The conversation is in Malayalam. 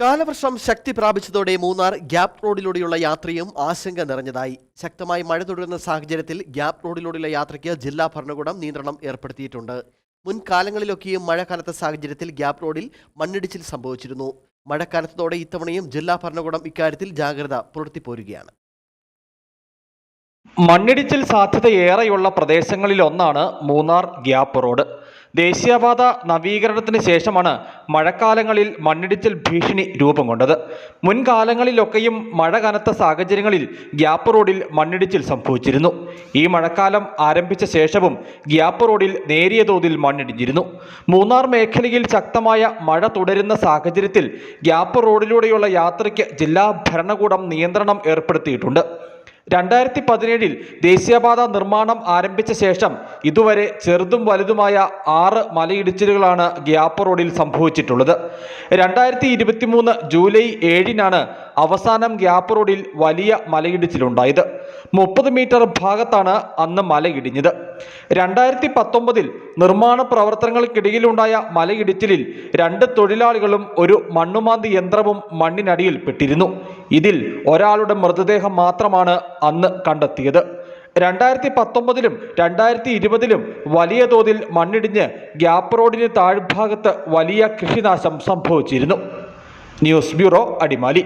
കാലവർഷം ശക്തി പ്രാപിച്ചതോടെ മൂന്നാർ ഗ്യാപ് റോഡിലൂടെയുള്ള യാത്രയും ആശങ്ക നിറഞ്ഞതായി. ശക്തമായി മഴ തുടരുന്ന സാഹചര്യത്തിൽ ഗ്യാപ് റോഡിലൂടെയുള്ള യാത്രയ്ക്ക് ജില്ലാ ഭരണകൂടം നിയന്ത്രണം ഏർപ്പെടുത്തിയിട്ടുണ്ട്. മുൻകാലങ്ങളിലൊക്കെയും മഴ കനത്ത സാഹചര്യത്തിൽ ഗ്യാപ് റോഡിൽ മണ്ണിടിച്ചിൽ സംഭവിച്ചിരുന്നു. മഴ ഇത്തവണയും ജില്ലാ ഭരണകൂടം ഇക്കാര്യത്തിൽ ജാഗ്രത പുലർത്തിപ്പോരുകയാണ്. മണ്ണിടിച്ചിൽ സാധ്യതയേറെയുള്ള പ്രദേശങ്ങളിലൊന്നാണ് മൂന്നാർ ഗ്യാപ്പ് റോഡ്. ദേശീയപാത നവീകരണത്തിന് ശേഷമാണ് മഴക്കാലങ്ങളിൽ മണ്ണിടിച്ചിൽ ഭീഷണി രൂപം കൊണ്ടത്. മുൻകാലങ്ങളിലൊക്കെയും മഴ കനത്ത സാഹചര്യങ്ങളിൽ ഗ്യാപ്പ് റോഡിൽ മണ്ണിടിച്ചിൽ സംഭവിച്ചിരുന്നു. ഈ മഴക്കാലം ആരംഭിച്ച ശേഷവും ഗ്യാപ്പ് റോഡിൽ നേരിയ തോതിൽ മണ്ണിടിഞ്ഞിരുന്നു. മൂന്നാർ മേഖലയിൽ ശക്തമായ മഴ തുടരുന്ന സാഹചര്യത്തിൽ ഗ്യാപ്പ് റോഡിലൂടെയുള്ള യാത്രയ്ക്ക് ജില്ലാ ഭരണകൂടം നിയന്ത്രണം ഏർപ്പെടുത്തിയിട്ടുണ്ട്. രണ്ടായിരത്തി പതിനേഴിൽ ദേശീയപാത നിർമ്മാണം ആരംഭിച്ച ശേഷം ഇതുവരെ ചെറുതും വലുതുമായ ആറ് മലയിടിച്ചിലുകളാണ് ഗ്യാപ്പ് റോഡിൽ സംഭവിച്ചിട്ടുള്ളത്. രണ്ടായിരത്തി ഇരുപത്തിമൂന്ന് ജൂലൈ ഏഴിനാണ് അവസാനം ഗ്യാപ്പ് റോഡിൽ വലിയ മലയിടിച്ചിലുണ്ടായത്. മുപ്പത് മീറ്റർ ഭാഗത്താണ് അന്ന് മലയിടിഞ്ഞത് രണ്ടായിരത്തി പത്തൊമ്പതിൽ നിർമ്മാണ പ്രവർത്തനങ്ങൾക്കിടയിലുണ്ടായ മലയിടിച്ചിലിൽ രണ്ട് തൊഴിലാളികളും ഒരു മണ്ണുമാന്തി യന്ത്രവും മണ്ണിനടിയിൽ പെട്ടിരുന്നു. ഇതിൽ ഒരാളുടെ മൃതദേഹം മാത്രമാണ് അന്ന് കണ്ടെത്തിയത്. രണ്ടായിരത്തി പത്തൊമ്പതിലും രണ്ടായിരത്തി ഇരുപതിലും വലിയ തോതിൽ മണ്ണിടിഞ്ഞ് ഗ്യാപ്പ് റോഡിന് താഴ്ഭാഗത്ത് വലിയ കൃഷിനാശം സംഭവിച്ചിരുന്നു. News bureau Adimali.